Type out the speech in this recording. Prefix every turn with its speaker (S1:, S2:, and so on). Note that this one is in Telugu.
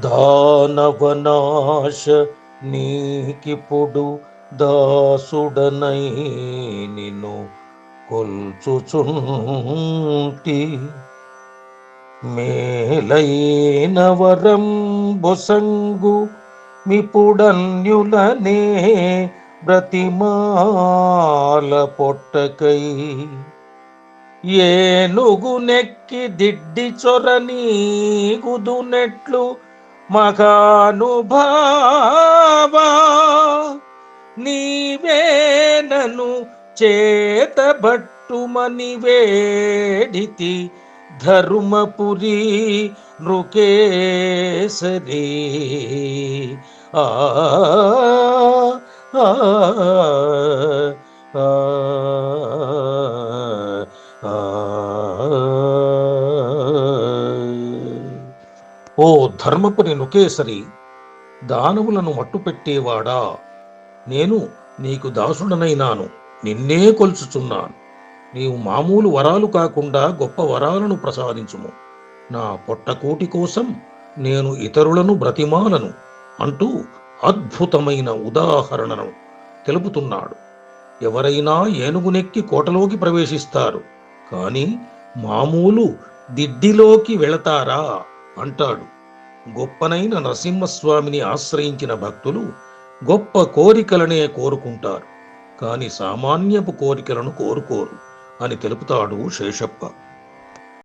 S1: దానవనాశ నీకిప్పుడు దాసుడనై నిను కొల్చుచుంటి. మేలైన వరం బొసంగు మిపుడన్యులనే బ్రతిమాల పొట్టకై ఏనుగు నెక్కి దిడ్డి చొరని గుదునెట్లు మగానుభావా నీవేనను చేతబట్టుమని వేడితి ధర్మపురి నృకేసరి. ఆ, ఆ, ఆ, ఓ ధర్మపురి నుకేసరి దానవులను మట్టుపెట్టేవాడా? నేను నీకు దాసుడనైనాను నిన్నే కొలుచుచున్నాను. నీవు మామూలు వరాలు కాకుండా గొప్ప వరాలను ప్రసాదించుము. నా పొట్టకోటి కోసం నేను ఇతరులను బ్రతిమాలను అంటూ అద్భుతమైన ఉదాహరణను తెలుపుతున్నాడు. ఎవరైనా ఏనుగునెక్కి కోటలోకి ప్రవేశిస్తారు కానీ మామూలు దిడ్డిలోకి వెళతారా? అంటాడు. గొప్పనైన నరసింహస్వామిని ఆశ్రయించిన భక్తులు గొప్ప కోరికలనే కోరుకుంటారు. కాని సామాన్యపు కోరికలను కోరుకోరు అని తెలుపుతాడు శేషప్ప.